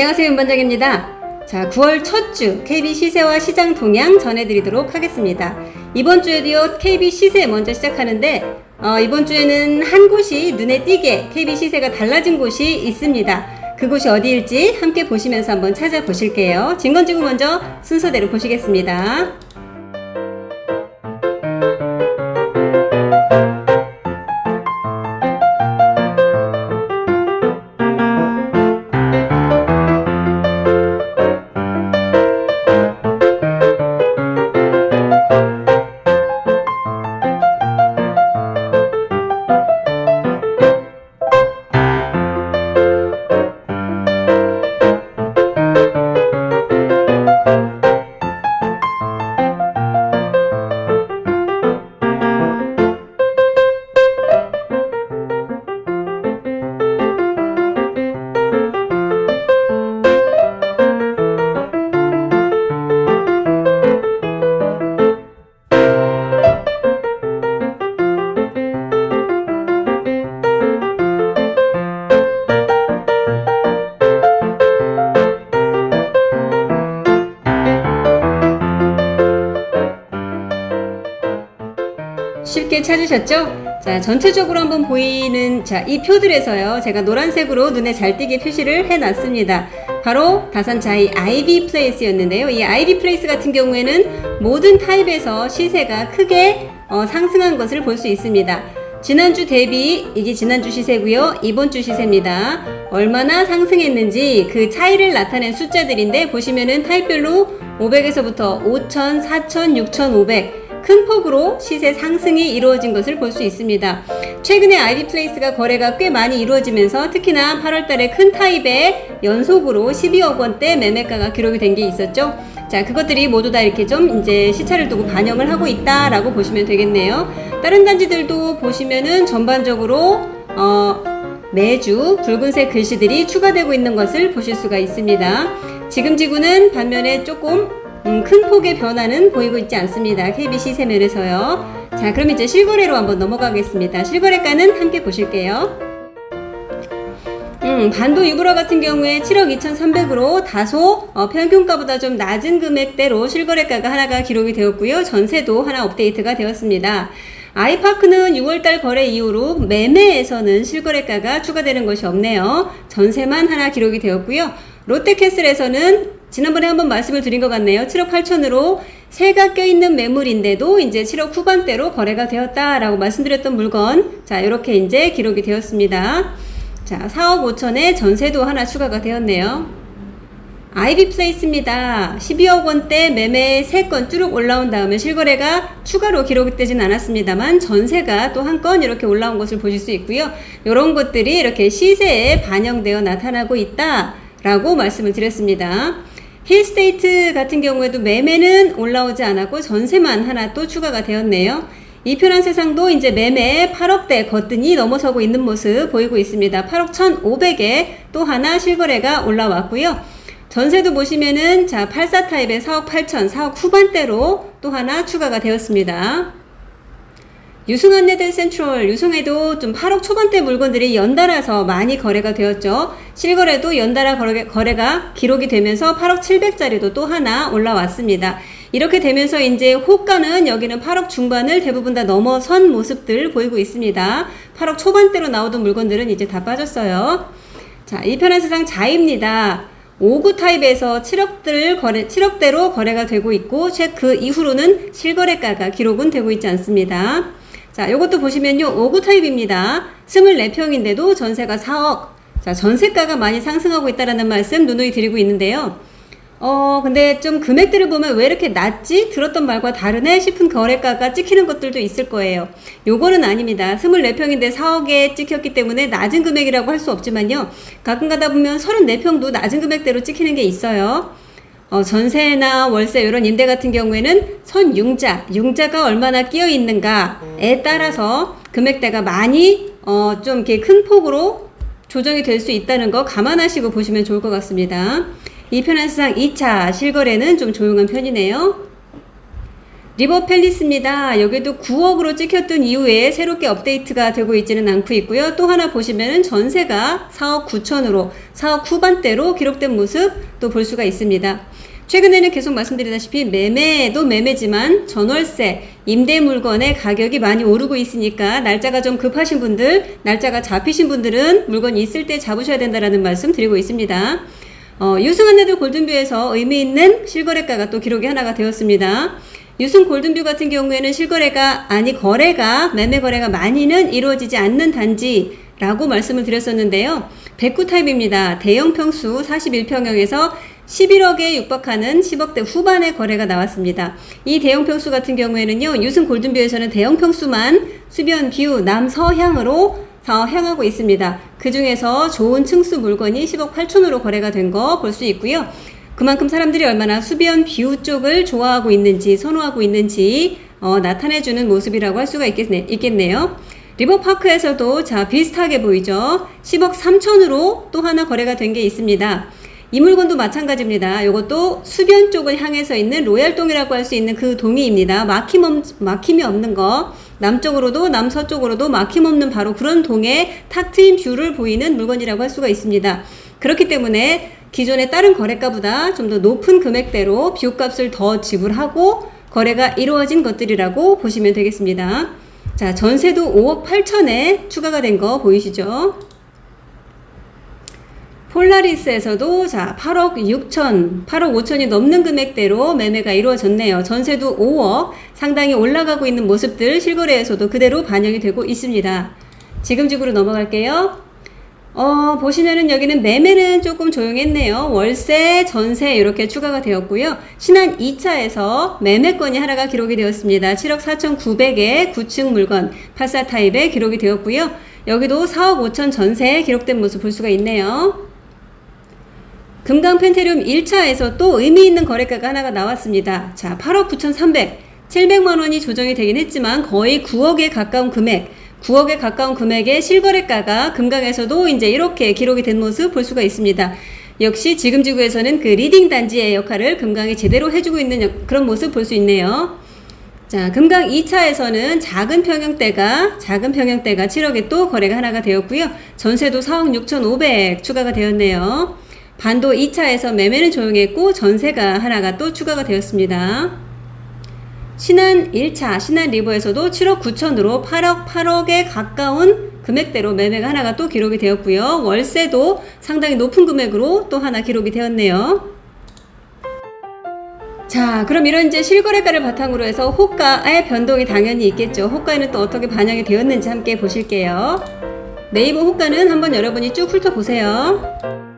안녕하세요 윤반장입니다. 자 9월 첫 주 KB 시세와 시장 동향 전해드리도록 하겠습니다. 이번 주에도요 KB 시세 먼저 시작하는데 어, 이번 주에는 한 곳이 눈에 띄게 KB 시세가 달라진 곳이 있습니다. 그곳이 어디일지 함께 보시면서 한번 찾아보실게요. 진건지구 먼저 순서대로 보시겠습니다. 쉽게 찾으셨죠? 자, 전체적으로 한번 보이는 자, 이 표들에서요. 제가 노란색으로 눈에 잘 띄게 표시를 해 놨습니다. 바로 다산자이 아이비 플레이스였는데요. 이 아이비 플레이스 같은 경우에는 모든 타입에서 시세가 크게 어, 상승한 것을 볼 수 있습니다. 지난주 대비 이게 지난주 시세고요. 이번 주 시세입니다. 얼마나 상승했는지 그 차이를 나타낸 숫자들인데 보시면은 타입별로 500에서부터 5,000, 4,000, 6,500 큰 폭으로 시세 상승이 이루어진 것을 볼 수 있습니다. 최근에 아이비 플레이스가 거래가 꽤 많이 이루어지면서 특히나 8월 달에 큰 타입에 연속으로 12억 원대 매매가가 기록이 된 게 있었죠. 자, 그것들이 모두 다 이렇게 좀 이제 시차를 두고 반영을 하고 있다라고 보시면 되겠네요. 다른 단지들도 보시면은 전반적으로 어 매주 붉은색 글씨들이 추가되고 있는 것을 보실 수가 있습니다. 지금 지구는 반면에 조금 음, 큰 폭의 변화는 보이고 있지 않습니다. KBC 세면에서요. 자, 그럼 이제 실거래로 한번 넘어가겠습니다. 실거래가는 함께 보실게요. 음, 반도 유브라 같은 경우에 7억 2,300으로 다소 어, 평균가보다 좀 낮은 금액대로 실거래가가 하나가 기록이 되었고요. 전세도 하나 업데이트가 되었습니다. 아이파크는 6월달 거래 이후로 매매에서는 실거래가가 추가되는 것이 없네요. 전세만 하나 기록이 되었고요. 롯데캐슬에서는 지난번에 한번 말씀을 드린 것 같네요. 7억 8천으로 새가 껴있는 매물인데도 이제 7억 후반대로 거래가 되었다라고 말씀드렸던 물건. 자, 이렇게 이제 기록이 되었습니다. 자, 4억 5천에 전세도 하나 추가가 되었네요. 아이비 플레이스입니다. 12억 원대 매매 3건 쭈룩 올라온 다음에 실거래가 추가로 기록되진 않았습니다만 전세가 또 한 건 이렇게 올라온 것을 보실 수 있고요. 이런 것들이 이렇게 시세에 반영되어 나타나고 있다라고 말씀을 드렸습니다. 힐스테이트 같은 경우에도 매매는 올라오지 않았고 전세만 하나 또 추가가 되었네요. 이 편한 세상도 이제 매매 8억대 거뜬히 넘어서고 있는 모습 보이고 있습니다. 8억 1,500에 또 하나 실거래가 올라왔고요. 전세도 보시면은 자 84 타입에 4억 8천, 4억 후반대로 또 하나 추가가 되었습니다. 유승한 네들 센트럴 유승에도 좀 8억 초반대 물건들이 연달아서 많이 거래가 되었죠. 실거래도 연달아 거래, 거래 가 기록이 되면서 8억 700짜리도 또 하나 올라왔습니다. 이렇게 되면서 이제 호가는 여기는 8억 중반을 대부분 다 넘어선 모습들 보이고 있습니다. 8억 초반대로 나오던 물건들은 이제 다 빠졌어요. 자, 이 편한 세상 자입니다. 5구 타입에서 7억들 거래, 7억대로 거래가 되고 있고, 그 이후로는 실거래가가 기록은 되고 있지 않습니다. 자, 요것도 보시면요. 5구 타입입니다. 24평인데도 전세가 4억. 자, 전세가가 많이 상승하고 있다라는 말씀 누누이 드리고 있는데요. 어, 근데 좀 금액들을 보면 왜 이렇게 낮지? 들었던 말과 다르네? 싶은 거래가가 찍히는 것들도 있을 거예요. 요거는 아닙니다. 24평인데 4억에 찍혔기 때문에 낮은 금액이라고 할 수 없지만요. 가끔 가다 보면 34평도 낮은 금액대로 찍히는 게 있어요. 어, 전세나 월세 이런 임대 같은 경우에는 선융자, 융자가 얼마나 끼어 있는가에 따라서 금액대가 많이 어, 좀 이렇게 큰 폭으로 조정이 될 수 있다는 거 감안하시고 보시면 좋을 것 같습니다. 이 편한 세상 2차 실거래는 좀 조용한 편이네요. 리버 팰리스입니다. 여기도 9억으로 찍혔던 이후에 새롭게 업데이트가 되고 있지는 않고 있고요. 또 하나 보시면은 전세가 4억 9천으로 4억 후반대로 기록된 모습 또 볼 수가 있습니다. 최근에는 계속 말씀드리다시피 매매도 매매지만 전월세, 임대 물건의 가격이 많이 오르고 있으니까 날짜가 좀 급하신 분들, 날짜가 잡히신 분들은 물건 있을 때 잡으셔야 된다라는 말씀 드리고 있습니다. 어, 유승한 애들 골든뷰에서 의미 있는 실거래가가 또 기록이 하나가 되었습니다. 유승 골든뷰 같은 경우에는 실거래가 아니 거래가 매매 거래가 많이는 이루어지지 않는 단지 라고 말씀을 드렸었는데요. 백구 타입입니다. 대형 평수 41평형에서 11억에 육박하는 10억대 후반의 거래가 나왔습니다. 이 대형 평수 같은 경우에는요, 유승 골든뷰에서는 대형 평수만 수변 뷰 남서향으로 더 향하고 있습니다. 그 중에서 좋은 층수 물건이 10억 8천으로 거래가 된 거 볼 수 있고요. 그만큼 사람들이 얼마나 수변 뷰 쪽을 좋아하고 있는지, 선호하고 있는지 어, 나타내주는 모습이라고 할 수가 있겠네, 있겠네요. 리버파크에서도 자 비슷하게 보이죠. 10억 3천으로 또 하나 거래가 된 게 있습니다. 이 물건도 마찬가지입니다. 이것도 수변 쪽을 향해서 있는 로얄동이라고 할 수 있는 그 동이입니다. 막힘 없, 막힘이 없는 거. 남쪽으로도 남서쪽으로도 막힘 없는 바로 그런 동에 탁 트인 뷰를 보이는 물건이라고 할 수가 있습니다. 그렇기 때문에 기존의 다른 거래가보다 좀 더 높은 금액대로 뷰값을 더 지불하고 거래가 이루어진 것들이라고 보시면 되겠습니다. 자, 전세도 5억 8천에 추가가 된 거 보이시죠? 폴라리스에서도 자 8억 6천, 8억 5천이 넘는 금액대로 매매가 이루어졌네요. 전세도 5억 상당히 올라가고 있는 모습들 실거래에서도 그대로 반영이 되고 있습니다. 지금 집으로 넘어갈게요. 어, 보시면은 여기는 매매는 조금 조용했네요. 월세, 전세 이렇게 추가가 되었고요. 신한 2차에서 매매건이 하나가 기록이 되었습니다. 7억 4,900에 9층 물건 84 타입에 기록이 되었고요. 여기도 4억 5천 전세에 기록된 모습 볼 수가 있네요. 금강 펜테륨 1차에서 또 의미 있는 거래가가 하나가 나왔습니다. 자, 8억 9,300, 700만 원이 조정이 되긴 했지만 거의 9억에 가까운 금액, 9억에 가까운 금액의 실거래가가 금강에서도 이제 이렇게 기록이 된 모습 볼 수가 있습니다. 역시 지금 지구에서는 그 리딩 단지의 역할을 금강이 제대로 해주고 있는 역- 그런 모습 볼 수 있네요. 자, 금강 2차에서는 작은 평형대가, 작은 평형대가 7억에 또 거래가 하나가 되었고요. 전세도 4억 6,500 추가가 되었네요. 반도 2차에서 매매는 조용했고 전세가 하나가 또 추가가 되었습니다. 신한 1차, 신한 리버에서도 7억 9천으로 8억, 8억에 가까운 금액대로 매매가 하나가 또 기록이 되었고요. 월세도 상당히 높은 금액으로 또 하나 기록이 되었네요. 자, 그럼 이런 이제 실거래가를 바탕으로 해서 호가의 변동이 당연히 있겠죠. 호가에는 또 어떻게 반영이 되었는지 함께 보실게요. 네이버 호가는 한번 여러분이 쭉 훑어보세요.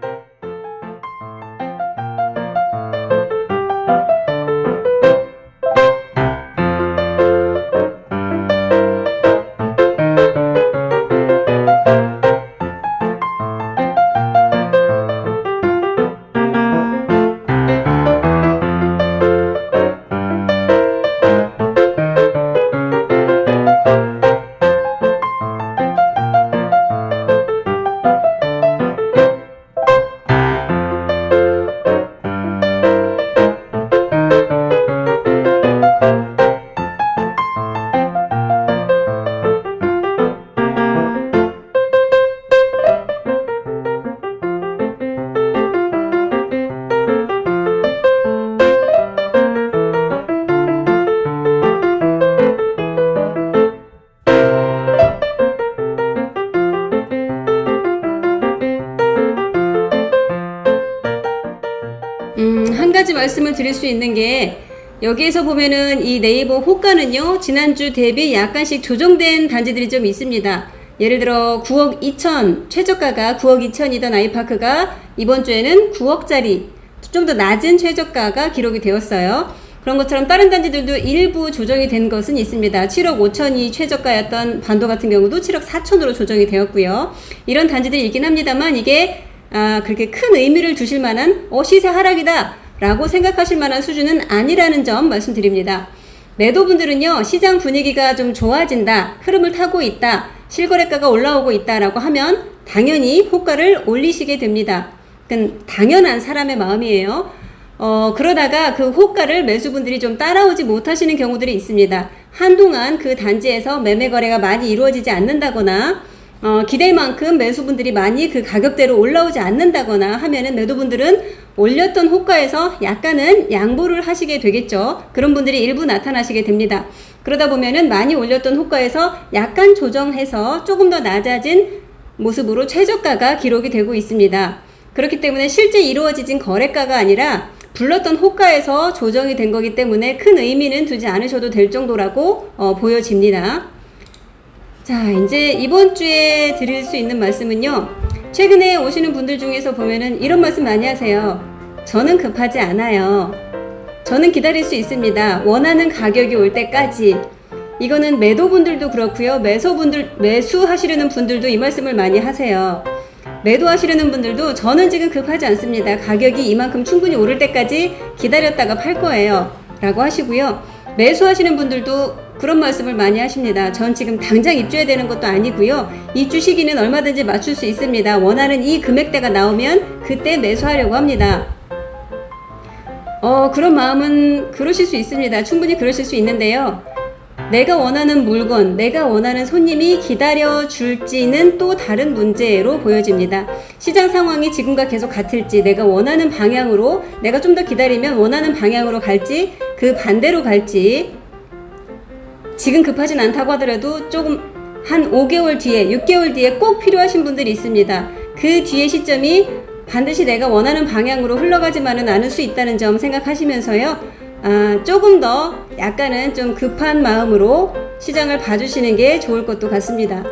말씀을 드릴 수 있는 게 여기에서 보면은 이 네이버 호가는요 지난주 대비 약간씩 조정된 단지들이 좀 있습니다. 예를 들어 9억 2천 최저가가 9억 2천이던 아이파크가 이번 주에는 9억짜리 좀 더 낮은 최저가가 기록이 되었어요. 그런 것처럼 다른 단지들도 일부 조정이 된 것은 있습니다. 7억 5천이 최저가였던 반도 같은 경우도 7억 4천으로 조정이 되었고요. 이런 단지들이 있긴 합니다만 이게 아, 그렇게 큰 의미를 두실 만한 어 시세 하락이다 라고 생각하실 만한 수준은 아니라는 점 말씀드립니다. 매도분들은요 시장 분위기가 좀 좋아진다 흐름을 타고 있다 실거래가가 올라오고 있다라고 하면 당연히 호가를 올리시게 됩니다. 그건 당연한 사람의 마음이에요. 어, 그러다가 그 호가를 매수분들이 좀 따라오지 못하시는 경우들이 있습니다. 한동안 그 단지에서 매매 거래가 많이 이루어지지 않는다거나 어, 기대만큼 매수분들이 많이 그 가격대로 올라오지 않는다거나 하면은 매도분들은 올렸던 호가에서 약간은 양보를 하시게 되겠죠. 그런 분들이 일부 나타나시게 됩니다. 그러다 보면은 많이 올렸던 호가에서 약간 조정해서 조금 더 낮아진 모습으로 최저가가 기록이 되고 있습니다. 그렇기 때문에 실제 이루어지진 거래가가 아니라 불렀던 호가에서 조정이 된 거기 때문에 큰 의미는 두지 않으셔도 될 정도라고 어, 보여집니다. 자, 이제 이번 주에 드릴 수 있는 말씀은요. 최근에 오시는 분들 중에서 보면은 이런 말씀 많이 하세요. 저는 급하지 않아요. 저는 기다릴 수 있습니다. 원하는 가격이 올 때까지. 이거는 매도분들도 그렇고요. 매수분들 매수하시려는 분들도 이 말씀을 많이 하세요. 매도하시려는 분들도 저는 지금 급하지 않습니다. 가격이 이만큼 충분히 오를 때까지 기다렸다가 팔 거예요. 라고 하시고요. 매수하시는 분들도 그런 말씀을 많이 하십니다. 전 지금 당장 입주해야 되는 것도 아니고요. 입주 시기는 얼마든지 맞출 수 있습니다. 원하는 이 금액대가 나오면 그때 매수하려고 합니다. 어, 그런 마음은 그러실 수 있습니다. 충분히 그러실 수 있는데요. 내가 원하는 물건, 내가 원하는 손님이 기다려 줄지는 또 다른 문제로 보여집니다. 시장 상황이 지금과 계속 같을지, 내가 원하는 방향으로, 내가 좀 더 기다리면 원하는 방향으로 갈지, 그 반대로 갈지, 지금 급하진 않다고 하더라도 조금 한 5개월 뒤에, 6개월 뒤에 꼭 필요하신 분들이 있습니다. 그 뒤의 시점이 반드시 내가 원하는 방향으로 흘러가지만은 않을 수 있다는 점 생각하시면서요. 아, 조금 더 약간은 좀 급한 마음으로 시장을 봐주시는 게 좋을 것도 같습니다.